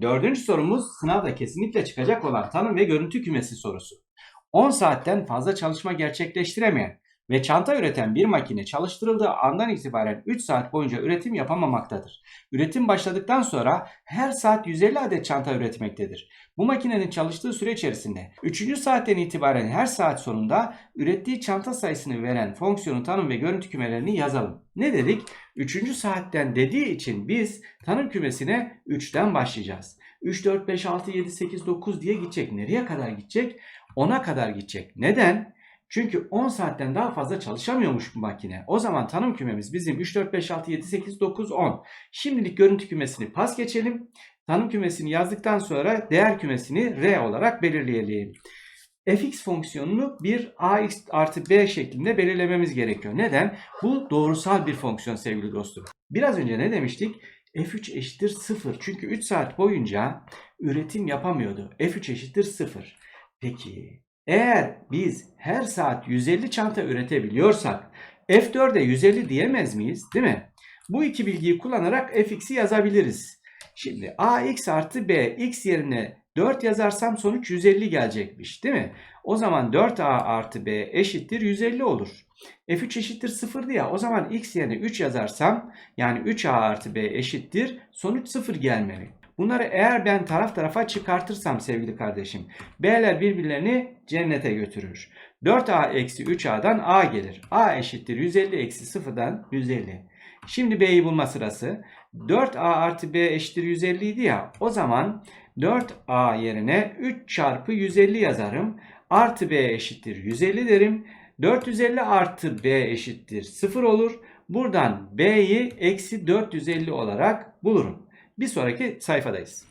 Dördüncü sorumuz sınavda kesinlikle çıkacak olan tanım ve görüntü kümesi sorusu. 10 saatten fazla çalışma gerçekleştiremeyen ve çanta üreten bir makine çalıştırıldığı andan itibaren 3 saat boyunca üretim yapamamaktadır. Üretim başladıktan sonra her saat 150 adet çanta üretmektedir. Bu makinenin çalıştığı süre içerisinde 3. saatten itibaren her saat sonunda ürettiği çanta sayısını veren fonksiyonun tanım ve görüntü kümelerini yazalım. Ne dedik? 3. saatten dediği için biz tanım kümesine 3'ten başlayacağız. 3, 4, 5, 6, 7, 8, 9 diye gidecek. Nereye kadar gidecek? 10'a kadar gidecek. Neden? Çünkü 10 saatten daha fazla çalışamıyormuş bu makine. O zaman tanım kümemiz bizim 3, 4, 5, 6, 7, 8, 9, 10. Şimdilik görüntü kümesini pas geçelim. Tanım kümesini yazdıktan sonra değer kümesini R olarak belirleyelim. fx fonksiyonunu bir ax artı b şeklinde belirlememiz gerekiyor. Neden? Bu doğrusal bir fonksiyon sevgili dostum. Biraz önce ne demiştik? f3 eşittir 0. Çünkü 3 saat boyunca üretim yapamıyordu. f3 eşittir 0. Peki eğer biz her saat 150 çanta üretebiliyorsak F4'e 150 diyemez miyiz? Değil mi? Bu iki bilgiyi kullanarak fx'i yazabiliriz. Şimdi ax artı b x yerine 4 yazarsam sonuç 150 gelecekmiş değil mi? O zaman 4a artı b eşittir 150 olur. f3 eşittir 0 ya o zaman x yerine 3 yazarsam yani 3a artı b eşittir sonuç 0 gelmeli. Bunları eğer ben taraf tarafa çıkartırsam sevgili kardeşim B'ler birbirlerini cennete götürür. 4A eksi 3A'dan A gelir. A eşittir 150 eksi 0'dan 150. Şimdi B'yi bulma sırası. 4A artı B eşittir 150 idi ya. O zaman 4A yerine 3 çarpı 150 yazarım. Artı B eşittir 150 derim. 450 artı B eşittir 0 olur. Buradan B'yi eksi 450 olarak bulurum. Bir sonraki sayfadayız.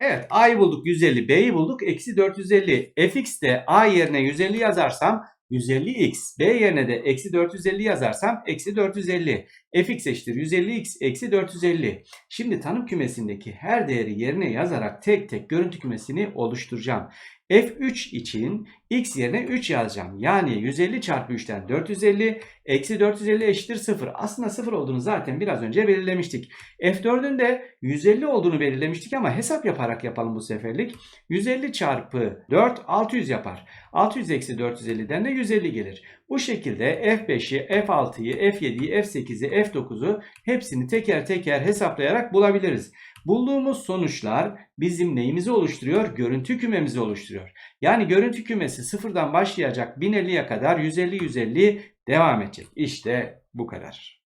Evet A'yı bulduk 150, B'yi bulduk eksi 450. fx de A yerine 150 yazarsam 150x, B yerine de eksi 450 yazarsam eksi 450. fx eşittir 150x eksi 450. Şimdi tanım kümesindeki her değeri yerine yazarak tek tek görüntü kümesini oluşturacağım. f3 için x yerine 3 yazacağım. Yani 150 çarpı 3'ten 450 eksi 450 eşittir 0. Aslında 0 olduğunu zaten biraz önce belirlemiştik. F4'ün de 150 olduğunu belirlemiştik ama hesap yaparak yapalım bu seferlik. 150 çarpı 4 600 yapar. 600 eksi 450'den de 150 gelir. Bu şekilde F5'i, F6'yı, F7'yi, F8'i, F9'u hepsini teker teker hesaplayarak bulabiliriz. Bulduğumuz sonuçlar bizim neyimizi oluşturuyor? Görüntü kümemizi oluşturuyor. Yani görüntü kümesi sıfırdan başlayacak 1050'ye kadar 150-150 devam edecek. İşte bu kadar.